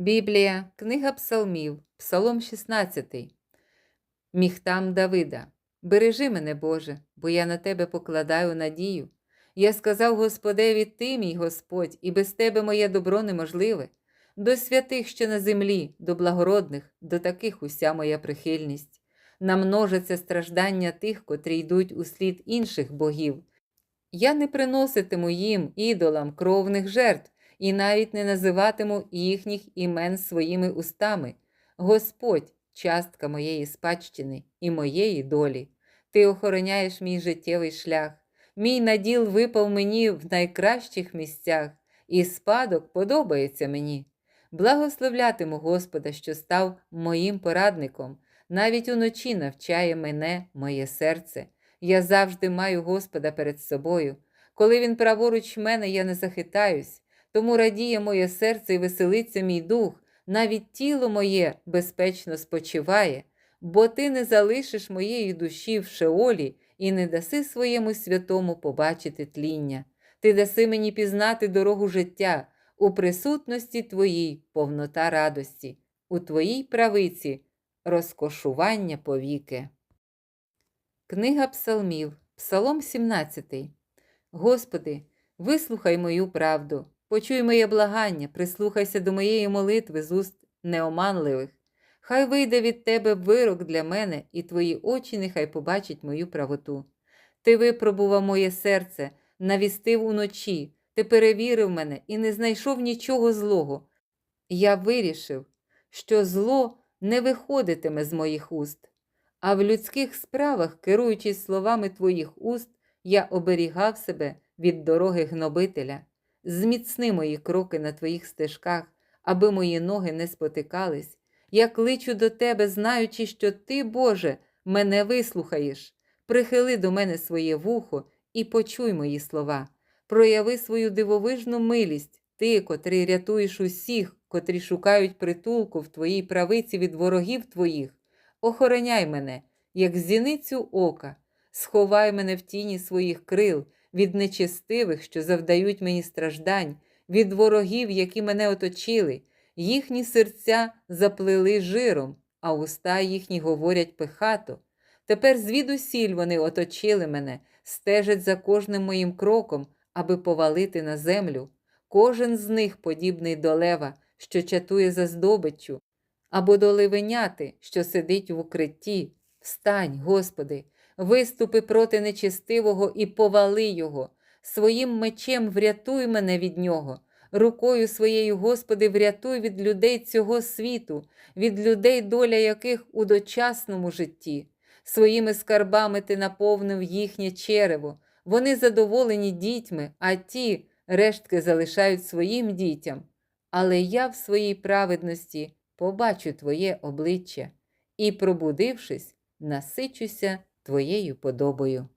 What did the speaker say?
Біблія, книга Псалмів, Псалом 16. Міхтам Давида. Бережи мене, Боже, бо я на тебе покладаю надію. Я сказав Господеві, ти, мій Господь, і без тебе моє добро неможливе. До святих, що на землі, до благородних, до таких уся моя прихильність. Намножаться страждання тих, котрі йдуть у слід інших богів. Я не приноситиму їм, ідолам, кровних жертв, і навіть не називатиму їхніх імен своїми устами. Господь, частка моєї спадщини і моєї долі. Ти охороняєш мій життєвий шлях. Мій наділ випав мені в найкращих місцях, і спадок подобається мені. Благословлятиму Господа, що став моїм порадником. Навіть уночі навчає мене моє серце. Я завжди маю Господа перед собою. Коли він праворуч мене, я не захитаюсь, тому радіє моє серце і веселиться мій дух, навіть тіло моє безпечно спочиває, бо ти не залишиш моєї душі в шеолі і не даси своєму святому побачити тління. Ти даси мені пізнати дорогу життя, у присутності твоїй повнота радості, у твоїй правиці розкошування повіки. Книга Псалмів, Псалом 17. Господи, вислухай мою правду, почуй моє благання, прислухайся до моєї молитви з уст неоманливих. Хай вийде від тебе вирок для мене, і твої очі нехай побачать мою правоту. Ти випробував моє серце, навістив уночі, ти перевірив мене і не знайшов нічого злого. Я вирішив, що зло не виходитиме з моїх уст. А в людських справах, керуючись словами твоїх уст, я оберігав себе від дороги гнобителя. Зміцни мої кроки на твоїх стежках, аби мої ноги не спотикались. Я кличу до тебе, знаючи, що ти, Боже, мене вислухаєш. Прихили до мене своє вухо і почуй мої слова. Прояви свою дивовижну милість, ти, котрий рятуєш усіх, котрі шукають притулку в твоїй правиці від ворогів твоїх. Охороняй мене, як зіницю ока, сховай мене в тіні своїх крил, від нечестивих, що завдають мені страждань, від ворогів, які мене оточили. Їхні серця заплили жиром, а уста їхні говорять пихато. Тепер звідусіль вони оточили мене, стежать за кожним моїм кроком, аби повалити на землю. Кожен з них подібний до лева, що чатує за здобиччю, або до ливеняти, що сидить в укритті. Встань, Господи, виступи проти нечестивого і повали його. Своїм мечем врятуй мене від нього. Рукою своєю, Господи, врятуй від людей цього світу, від людей, доля яких у дочасному житті. Своїми скарбами ти наповнив їхнє черево. Вони задоволені дітьми, а ті рештки залишають своїм дітям. Але я в своїй праведності побачу Твоє обличчя і, пробудившись, насичуся Твоєю подобою.